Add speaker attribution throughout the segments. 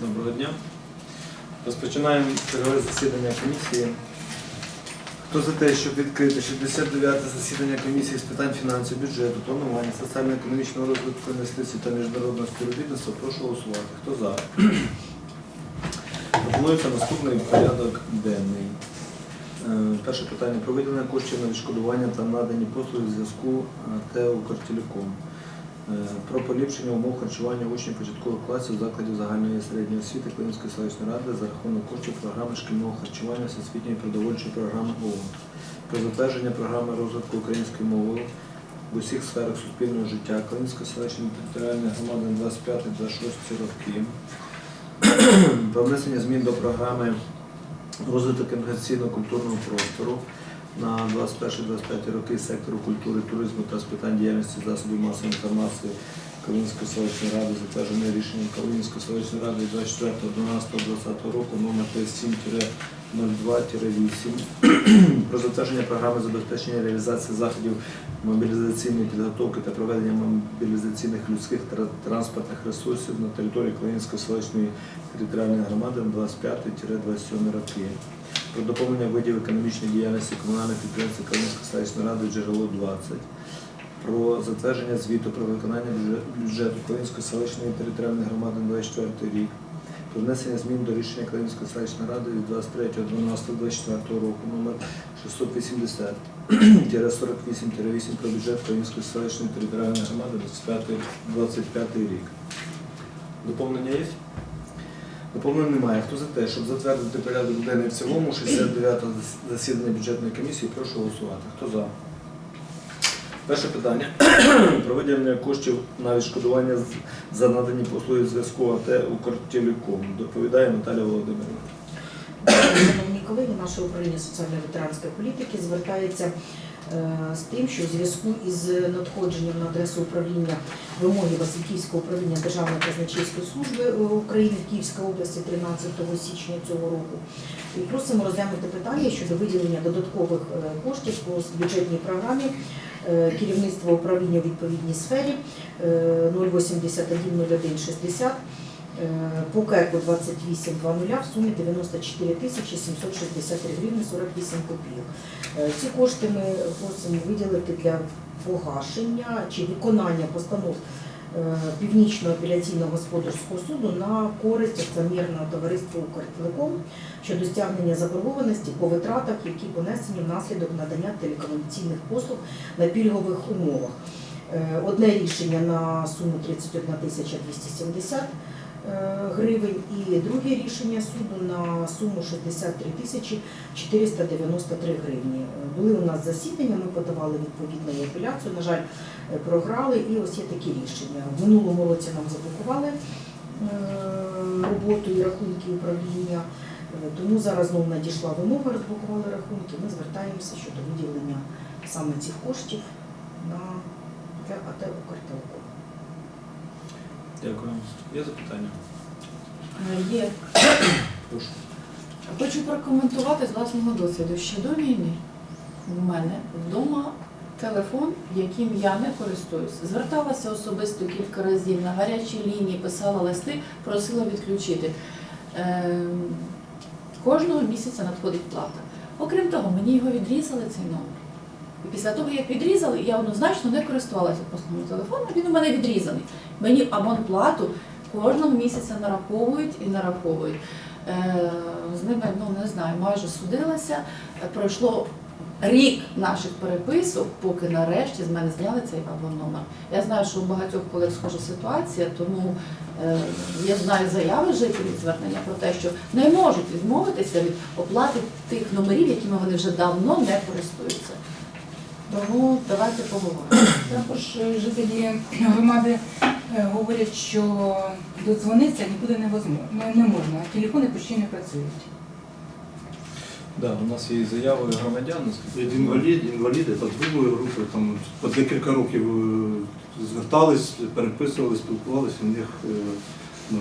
Speaker 1: Доброго дня. Розпочинаємо чергове засідання комісії. Хто за те, щоб відкрити 69 те засідання комісії з питань фінансів, бюджету, планування, соціально-економічного розвитку інвестицій та міжнародного співробітництва, прошу голосувати. Хто за? Пропонується наступний порядок денний. Е, Перше питання про виділення коштів на відшкодування та надані послуги зв'язку ТЕО «Укртелеком». Е, про поліпшення умов харчування учнів початкових класів закладів загальної середньої освіти Клинської селищної ради за рахунок коштів програми шкільного харчування Всесвітньої продовольчої програми ООН, про затвердження програми розвитку української мови в усіх сферах суспільного життя Клинської селищної територіальної громади на 25-26 роки, про внесення змін до програми розвиток інноваційно-культурного простору на 21-25 роки сектору культури, туризму та з питань діяльності засобів масової інформації Калинської селищної ради, затверджене рішенням Калинської селищної ради від 24.12.2020 року номер 37-02-8 про затвердження програми забезпечення реалізації заходів мобілізаційної підготовки та проведення мобілізаційних людських та транспортних ресурсів на території Клинської селищної територіальної громади на 25-27 роки про доповнення видів економічної діяльності комунальних підприємств Калинської селищної ради джерело 20, про затвердження звіту про виконання бюджету Калинської селищної територіальної громади на 24 рік, про внесення змін до рішення Калинської селищної ради від 23.12.24 року номер 680 48-8 про бюджет Калинської селищної територіальної громади на 25 рік. Доповнення є? Доповнень немає. Хто за те, щоб затвердити порядок денний в цілому 69-го засідання бюджетної комісії, прошу голосувати. Хто за? Перше питання. Про виділення коштів на відшкодування за надані послуги зв'язку АТ «Укртелеком». Доповідає Наталя Володимирівна.
Speaker 2: Шановні колеги, наше управління соціальної ветеранської політики звертається з тим, що у зв'язку із надходженням на адресу управління вимоги Васильківського управління Державної казначейської служби е, України в Київській області 13 січня цього року. І просимо розглянути питання щодо виділення додаткових е, коштів по бюджетній програмі е, керівництва управління у відповідній сфері е, 0810160 Е, по КЕКу 2820 в сумі 94 тисячі 763 гривні 48 копійок. Е, Ці кошти ми просимо виділити для погашення чи виконання постанов е, Північного апеляційного господарського суду на користь акціонерного товариства «Укртелеком» щодо стягнення заборгованості по витратах, які понесені внаслідок надання телекомунікаційних послуг на пільгових умовах. Е, Одне рішення на суму 31 тисяча 270 е, гривень і друге рішення суду на суму 63 тисячі 493 гривні. Були у нас засідання, ми подавали відповідну апеляцію. На жаль, програли, і ось є такі рішення. В минулому році нам заблокували е, роботу і рахунки управління. Тому зараз знову надійшла вимога, розблокували рахунки. Ми звертаємося щодо виділення саме цих коштів на для АТ «Укртелеком».
Speaker 1: Дякую. Є запитання?
Speaker 3: Е, Є.
Speaker 1: Прошу.
Speaker 3: Хочу прокоментувати з власного досвіду. Ще до війни в мене вдома телефон, яким я не користуюсь. Зверталася особисто кілька разів на гарячі лінії, писала листи, просила відключити. Е, Кожного місяця надходить плата. Окрім того, мені його відрізали цей номер. Після того, як відрізали, я однозначно не користувалася основним телефоном, він у мене відрізаний. Мені абонплату кожного місяця нараховують і нараховують. Е, З ними, ну не знаю, майже судилася. Пройшло рік наших переписок, поки нарешті з мене зняли цей абонномер. Я знаю, що у багатьох колег схожа ситуація, тому е, я знаю заяви жителів звернення про те, що не можуть відмовитися від оплати тих номерів, якими вони вже давно не користуються. Тому давайте поговоримо.
Speaker 4: Також е, жителі громади е, говорять, що додзвонитися нікуди не не можна, телефони постійно працюють.
Speaker 1: Да, у нас є заяви громадян. наскільки-
Speaker 5: інвалід, інваліди та другої групи, там по декілька років е, звертались, переписували, спілкувалися, у них, е, ну,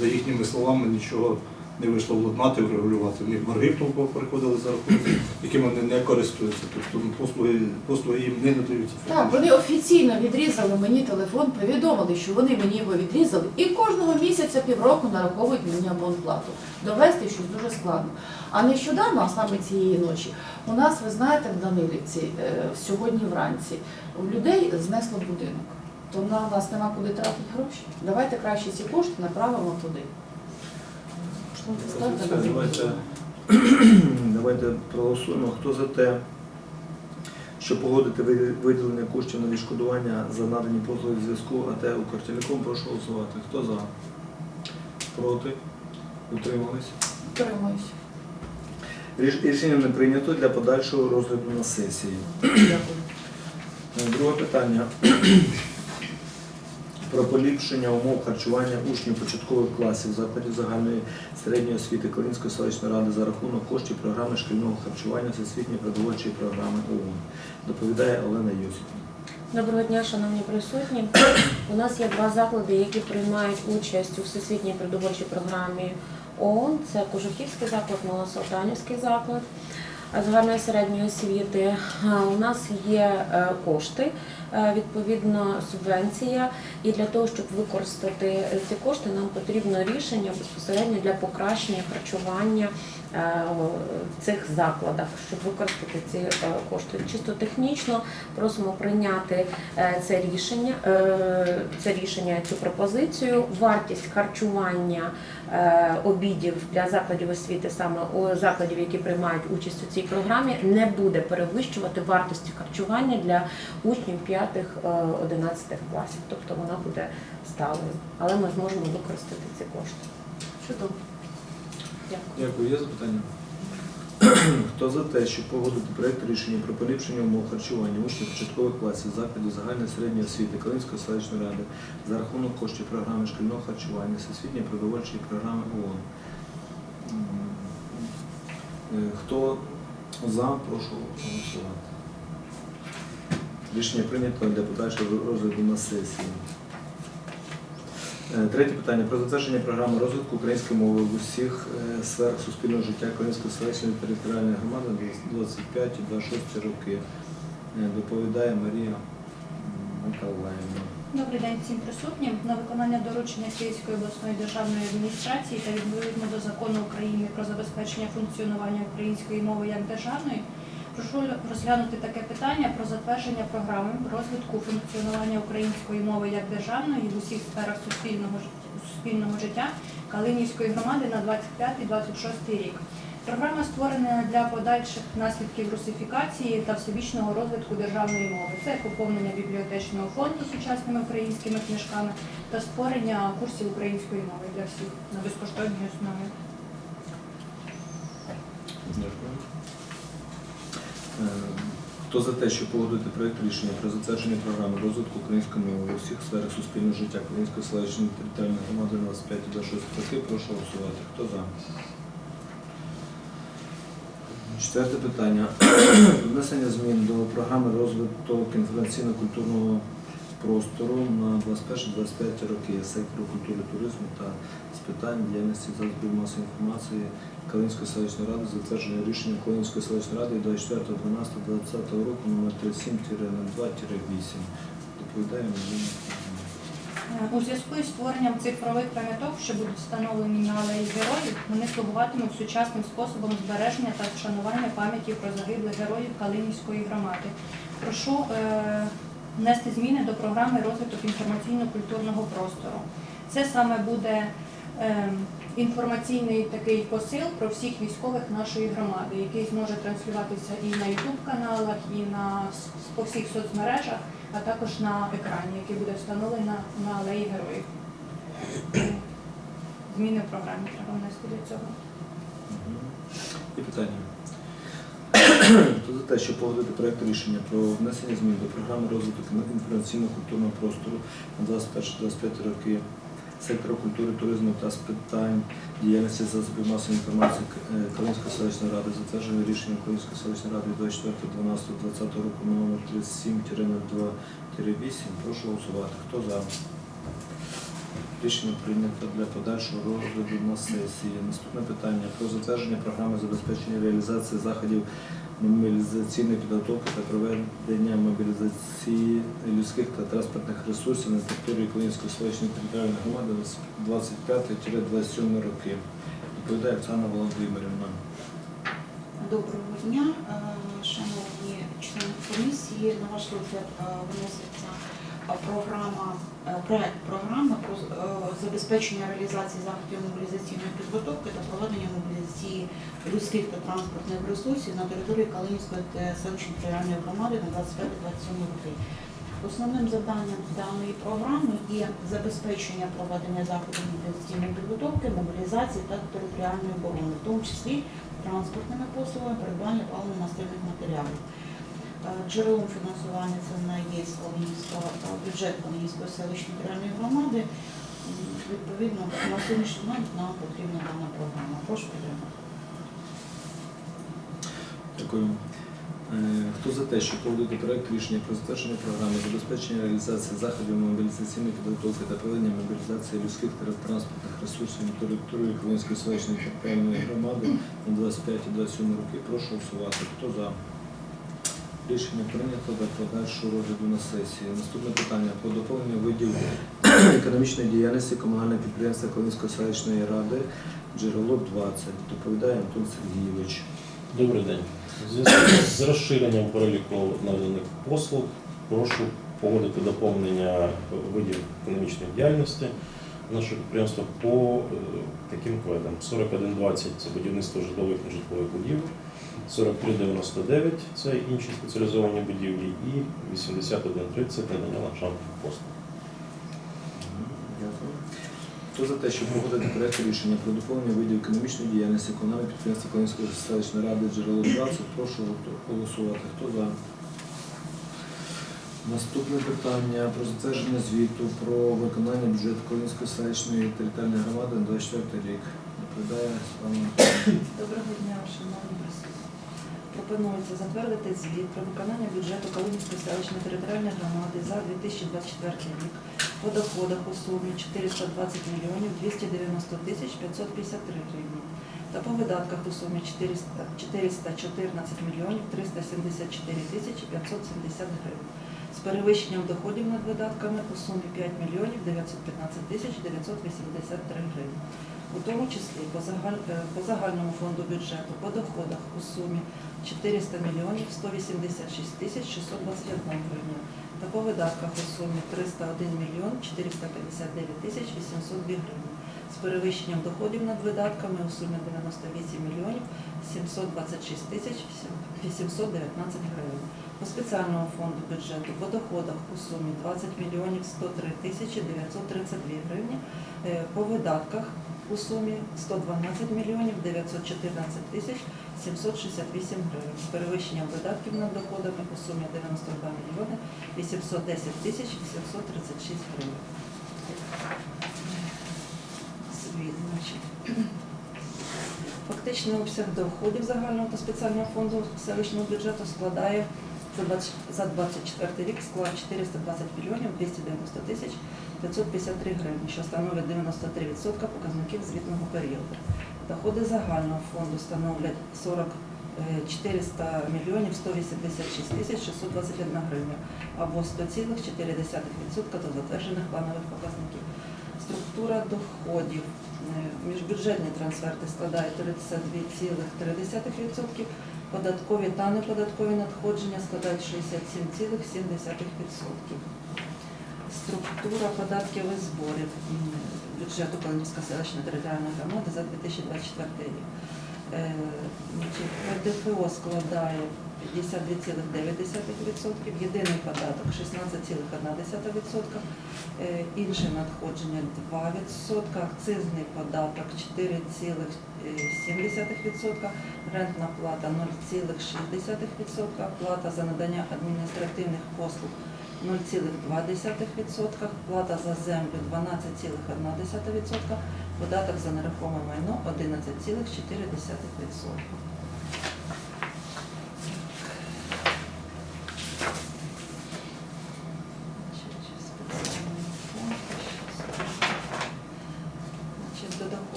Speaker 5: за їхніми словами, нічого не вийшло владнати, врегулювати. В них борги в приходили за рахунок, якими вони не користуються. Тобто послуги, послуги їм не надаються.
Speaker 3: Так, вони офіційно відрізали мені телефон, повідомили, що вони мені його відрізали, і кожного місяця півроку нараховують мені абонплату. Довести щось дуже складно. А нещодавно, а саме цієї ночі, у нас, ви знаєте, в Данилівці е, сьогодні вранці у людей знесло будинок. То на нас нема куди тратити гроші. Давайте краще ці кошти направимо туди.
Speaker 1: Давайте, давайте проголосуємо. Хто за те, щоб погодити виділення коштів на відшкодування за надані послуги зв'язку АТ Укртелеком, прошу голосувати. Хто за? Проти? Утримались?
Speaker 3: Утримуюсь.
Speaker 1: Ріш- Рішення не прийнято для подальшого розгляду на сесії.
Speaker 2: Дякую.
Speaker 1: Друге питання. Про поліпшення умов харчування учнів початкових класів закладів загальної середньої освіти Калинської селищної ради за рахунок коштів програми шкільного харчування Всесвітньої продовольчої програми ООН. Доповідає Олена Йосипівна.
Speaker 6: Доброго дня, шановні присутні. У нас є два заклади, які приймають участь у всесвітній продовольчій програмі ООН. Це Кожухівський заклад, Малосолтанівський заклад загальної середньої освіти. У нас є е, кошти, е, відповідно субвенція, і для того, щоб використати е, ці кошти, нам потрібно рішення безпосередньо для покращення харчування е, в цих закладах, щоб використати ці е, кошти. Чисто технічно просимо прийняти е, це рішення, е, це рішення, цю пропозицію. Вартість харчування е, обідів для закладів освіти, саме у закладів, які приймають участь у цій програмі, не буде перевищувати вартості харчування для учнів 5-11 класів. Тобто вона буде сталою, але ми зможемо використати ці кошти.
Speaker 3: Чудово.
Speaker 6: Дякую.
Speaker 1: Дякую. Є запитання? Хто за те, щоб погодити проєкт рішення про поліпшення умов харчування учнів початкових класів закладів загальної середньої освіти Калинської селищної ради за рахунок коштів програми шкільного харчування Всесвітньої продовольчої програми ООН? Е, Хто за, прошу голосувати. Рішення прийнято для подальшого розгляду на сесії. Е, Третє питання про затвердження програми розвитку української мови в усіх е, сферах суспільного життя Української селищної територіальної громади на 25 і 26 роки. Е, Доповідає Марія Миколаївна.
Speaker 7: Добрий день всім присутнім. На виконання доручення Київської обласної державної адміністрації та відповідно до закону України про забезпечення функціонування української мови як державної, прошу розглянути таке питання про затвердження програми розвитку функціонування української мови як державної в усіх сферах суспільного суспільного життя Калинівської громади на 25-26 рік. Програма створена для подальших наслідків русифікації та всебічного розвитку державної мови. Це поповнення бібліотечного фонду сучасними українськими книжками та створення курсів української мови для всіх на безкоштовній основі.
Speaker 1: Хто за те, щоб погодити проєкт рішення про затвердження програми розвитку української мови у всіх сферах суспільного життя Української селищної територіальної громади 25 і 26 роки, прошу голосувати. Хто за? Четверте питання. Внесення змін до програми розвиток інформаційно-культурного простору на 21-25 роки сектору культури, туризму та з питань діяльності засобів масової інформації Калинської селищної ради, затверджене рішення Калинської селищної ради 24.12.2020 року номер 37-02-8. Доповідає
Speaker 7: Е, У зв'язку із створенням цифрових пам'яток, що будуть встановлені на алеї героїв, вони слугуватимуть сучасним способом збереження та вшанування пам'яті про загиблих героїв Калинівської громади. Прошу е, внести зміни до програми розвиток інформаційно-культурного простору. Це саме буде е, інформаційний такий посил про всіх військових нашої громади, який зможе транслюватися і на youtube каналах, і на по всіх соцмережах, а також на екрані, який буде встановлений на, алеї героїв. Зміни в програмі треба внести до цього.
Speaker 1: І питання. Хто за те, щоб погодити проєкт рішення про внесення змін до програми розвитку інформаційно-культурного простору на 21-25 роки сектору культури, туризму та з питань діяльності засобів масової інформації е, Калинської селищної ради, затверджене рішення Калинської селищної ради 24.12.2020 року номер 37-02-8. Прошу голосувати. Хто за? Рішення прийнято для подальшого розгляду на сесії. Наступне питання про затвердження програми забезпечення реалізації заходів мобілізаційної підготовки та проведення мобілізації людських та транспортних ресурсів на території Української селищної територіальної громади з 25-27 роки. Відповідає Оксана Володимирівна.
Speaker 8: Доброго дня, е, шановні члени комісії. На ваш розгляд е, виноситься програма, е, проект програми про е, забезпечення реалізації заходів мобілізаційної підготовки та проведення мобілізації людських та транспортних ресурсів на території Калинівської селищної територіальної громади на 25-27 роки. Основним завданням даної програми є забезпечення проведення заходів мобілізаційної підготовки, мобілізації та територіальної оборони, в тому числі транспортними послугами, придбання паливно-мастильних матеріалів. Е, Джерелом фінансування це на є Калинівська е, бюджет Калинівської селищної територіальної громади. Відповідно, на сьогоднішній момент нам потрібна дана програма. Прошу підтримати.
Speaker 1: Дякую. Е, Хто за те, щоб проводити проект рішення про затвердження програми забезпечення реалізації заходів мобілізаційної підготовки та проведення мобілізації людських та транспортних ресурсів на території Української селищної територіальної громади на 25-27 роки, прошу голосувати. Хто за? Рішення прийнято до подальшого розгляду на сесії. Наступне питання про доповнення видів економічної діяльності комунального підприємства Колинської селищної ради джерело 20. Доповідає Антон Сергійович.
Speaker 9: Добрий день. Зв'язку з розширенням переліку наданих послуг прошу погодити доповнення видів економічної діяльності нашого підприємства по е, таким кведам. 4120 це будівництво житлових і нежитлових будівель, 4399 це інші спеціалізовані будівлі і 8130 надання ландшафтних послуг.
Speaker 1: Хто за те, щоб погодити проект рішення про доповнення видів економічної діяльності комунального підприємства Колинської селищної ради джерело 20, прошу голосувати. Хто за? Наступне питання про затвердження звіту про виконання бюджету Колинської селищної територіальної громади на 24 рік. Доповідає Світлана
Speaker 10: Доброго дня, шановні присутні. Пропонується затвердити звіт про виконання бюджету Калинівської селищної територіальної громади за 2024 рік по доходах у сумі 420 мільйонів 290 тисяч 553 гривні та по видатках у сумі 414 мільйонів 374 тисячі 570 гривень перевищенням доходів над видатками у сумі 5 мільйонів 915 тисяч 983 гривні. У тому числі е, по загальному фонду бюджету по доходах у сумі 400 мільйонів 186 тисяч 621 гривня та по видатках у сумі 301 мільйон 459 тисяч 802 гривні з перевищенням доходів над видатками у сумі 98 мільйонів 726 тисяч 819 гривень. По спеціальному фонду бюджету по доходах у сумі 20 мільйонів 103 тисячі 932 гривні, Е, по видатках у сумі 112 мільйонів 914 тисяч 768 гривень з перевищенням видатків над доходами у сумі 92 мільйони 810 тисяч 836 гривень. Звіт, значить. Фактичний обсяг доходів загального та спеціального фонду селищного бюджету складає за 20 за 24 рік склад 420 мільйонів 290 тисяч 553 гривні, що становить 93% показників звітного періоду. Доходи загального фонду становлять 40 е, 400 мільйонів 186 тисяч 621 гривня або 100,4% до затверджених планових показників. Структура доходів. Е, Міжбюджетні трансферти складають 32,3%, податкові та неподаткові надходження складають 67,7%. Структура податків і зборів бюджету Калинівської селищної територіальної громади за 2024 рік. Е, ПДФО складає 52,9%, єдиний податок 16,1%, е, інші надходження 2%, акцизний податок 4,7%, рентна плата 0,6%, плата за надання адміністративних послуг 0,2%, плата за землю 12,1%, податок за нерухоме майно 11,4%.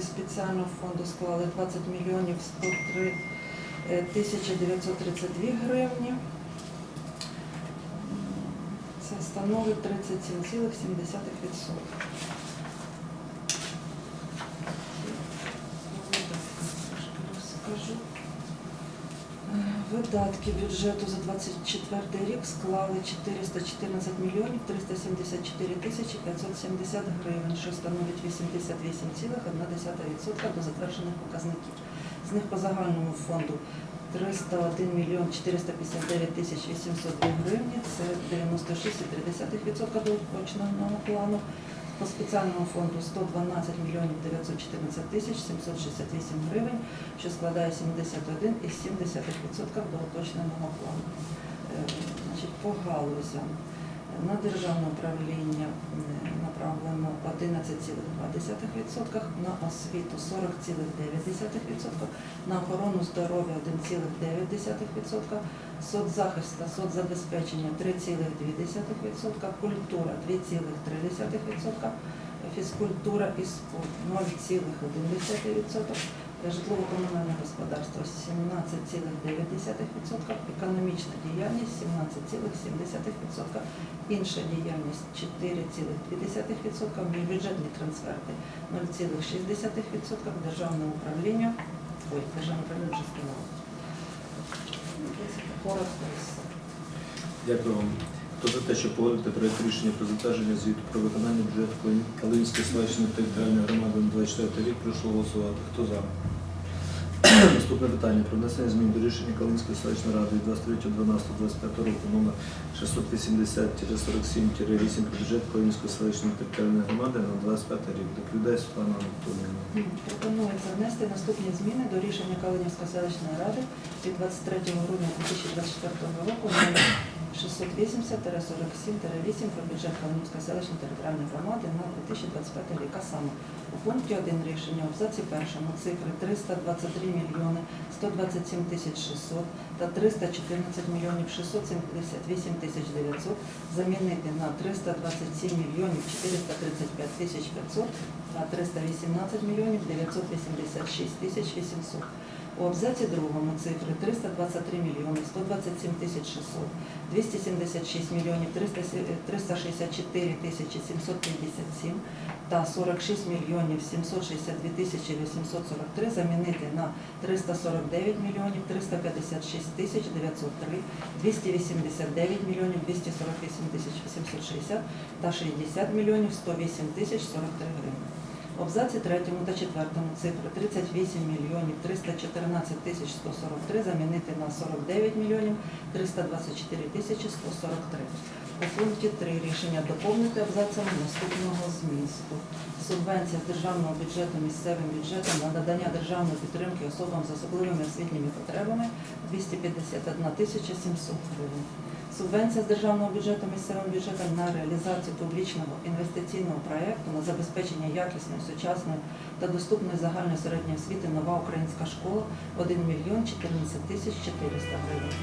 Speaker 10: Доходи спеціального фонду склали 20 мільйонів 103 е, тисячі 932 гривні. Це становить 37,7%. Розкажу. Е, Видатки бюджету за 24 рік склали 414 мільйонів 374 тисячі 570 гривень, що становить 88,1% до затверджених показників. З них по загальному фонду 301 мільйон 459 тисяч 802 гривні, це 96,3% до уточненого плану. По спеціальному фонду 112 мільйонів 914 тисяч 768 гривень, що складає 71,7% до уточненого плану. Е, Значить, по галузям. На державне управління направлено 11,2%, на освіту 40,9%, на охорону здоров'я 1,9%, соцзахист та соцзабезпечення 3,2%, культура 2,3%, фізкультура і спорт 0,1%, житлово-комунальне господарство 17,9%, економічна діяльність 17,7%, інша діяльність 4,2%, бюджетні трансферти 0,6%, державне управління, ой, державне управління вже сказала. І.
Speaker 1: Дякую вам. Хто за те, щоб погодити проєкт рішення про затвердження звіту про виконання бюджету Калинської селищної територіальної громади на 24 рік, прошу голосувати. Хто за? Наступне питання про внесення змін до рішення Калинської селищної ради від 23.12.25 року номер 680-47-8 про бюджет Калинської селищної територіальної громади на 25 рік. Доповідає Світлана Анатоліївна.
Speaker 10: Пропонується внести наступні зміни до рішення Калинівської селищної ради від 23 грудня 2024 року номер 680-47-8 про бюджет Калинівської селищної територіальної громади на 2025 рік. А саме у пункті 1 рішення в абзаці першому цифри 323 мільйони 127 тисяч 600 та 314 мільйонів 678 тисяч 900 замінити на 327 мільйонів 435 тисяч 500 та 318 мільйонів 986 тисяч 800. У абзаці другому цифри 323 мільйони 127 тисяч 600, 276 мільйонів 364 тисячі 757 та 46 мільйонів 762 тисячі 843 замінити на 349 мільйонів 356 тисяч 903, 289 мільйонів 248 тисяч 860 та 60 мільйонів 108 тисяч 43 гривень. В абзаці третьому та четвертому цифри 38 мільйонів 314 тисяч 143 замінити на 49 мільйонів 324 тисячі 143. У пункті 3 рішення доповнити абзацем наступного змісту. Субвенція з державного бюджету місцевим бюджетом на надання державної підтримки особам з особливими освітніми потребами 251 тисяча 700 гривень. Субвенція з державного бюджету місцевим бюджетом на реалізацію публічного інвестиційного проєкту на забезпечення якісної, сучасної та доступної загальної середньої освіти нова українська школа 1 мільйон 14 тисяч 400 гривень.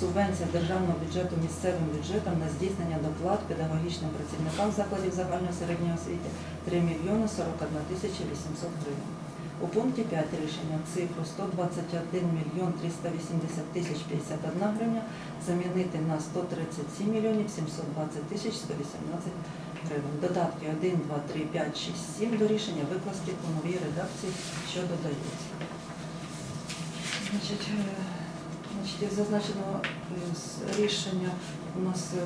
Speaker 10: Субвенція з державного бюджету місцевим бюджетом на здійснення доплат педагогічним працівникам закладів загальної середньої освіти 3 мільйони 41 тисяча 800 гривень. У пункті 5 рішення цифру 121 мільйон 380 тисяч 51 гривня замінити на 137 мільйонів 720 тисяч 118 гривень. Додатки 1, 2, 3, 5, 6, 7 до рішення викласти у новій редакції, що додається. Значить, е, значить, зазначено е, рішення у нас е,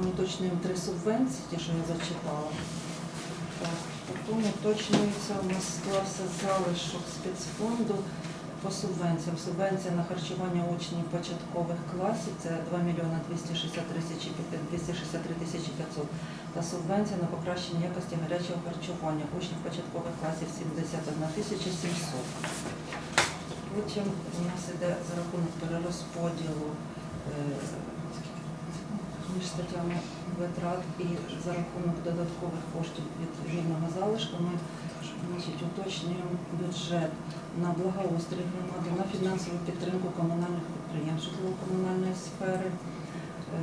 Speaker 10: ми уточнюємо три субвенції, ті, що я зачитала. Так, потім уточнюється, у нас склався залишок спецфонду по субвенціям. Субвенція на харчування учнів початкових класів це 2 мільйони 263 тисячі 500 та субвенція на покращення якості гарячого харчування учнів початкових класів 71 тисяча 700. Потім у нас іде за рахунок перерозподілу е, між статтями витрат і за рахунок додаткових коштів від вільного залишку ми значить, уточнюємо бюджет на благоустрій громади, на фінансову підтримку комунальних підприємств житлово-комунальної сфери. Е,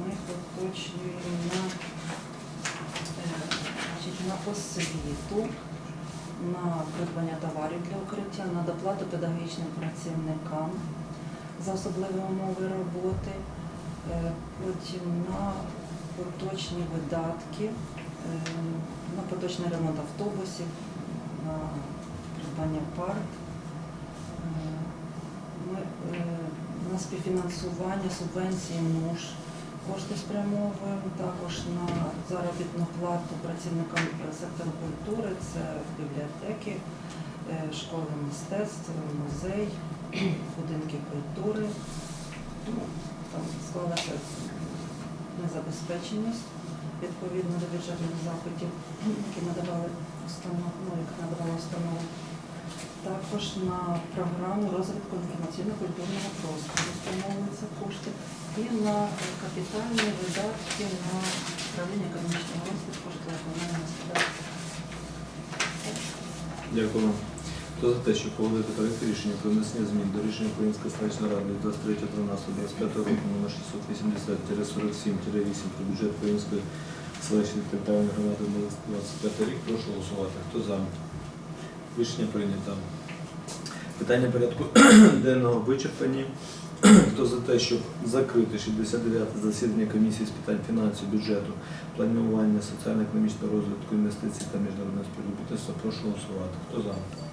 Speaker 10: Ми уточнюємо на, е, значить, на освіту. на придбання товарів для укриття, на доплату педагогічним працівникам за особливі умови роботи, потім на поточні видатки, е, на поточний ремонт автобусів, на придбання парт. Е, е, на співфінансування субвенції МУШ кошти спрямовуємо також на заробітну плату працівникам е, сектору культури, це бібліотеки, е, школи мистецтв, музей, будинки культури. Там склалася незабезпеченість відповідно до бюджетних запитів, які надавали установ, ну, які надавала установа. Також на програму розвитку інформаційно-культурного простору спрямовуються кошти і на капітальні видатки на управління економічного розвитку житлово-комунального господарства.
Speaker 1: Дякую. Хто за те, щоб погодити проект рішення про внесення змін до рішення Української селищної ради від 23.12.25 року номер 680-47-8 про бюджет Української селищної територіальної громади 25 рік, прошу голосувати. Хто за? Рішення прийнято. Питання порядку денного вичерпані. Хто за те, щоб закрити 69-те засідання комісії з питань фінансів, бюджету, планування соціально-економічного розвитку, інвестицій та міжнародного співробітництва, прошу голосувати. Хто за?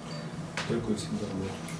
Speaker 1: Дякую всім за роботу.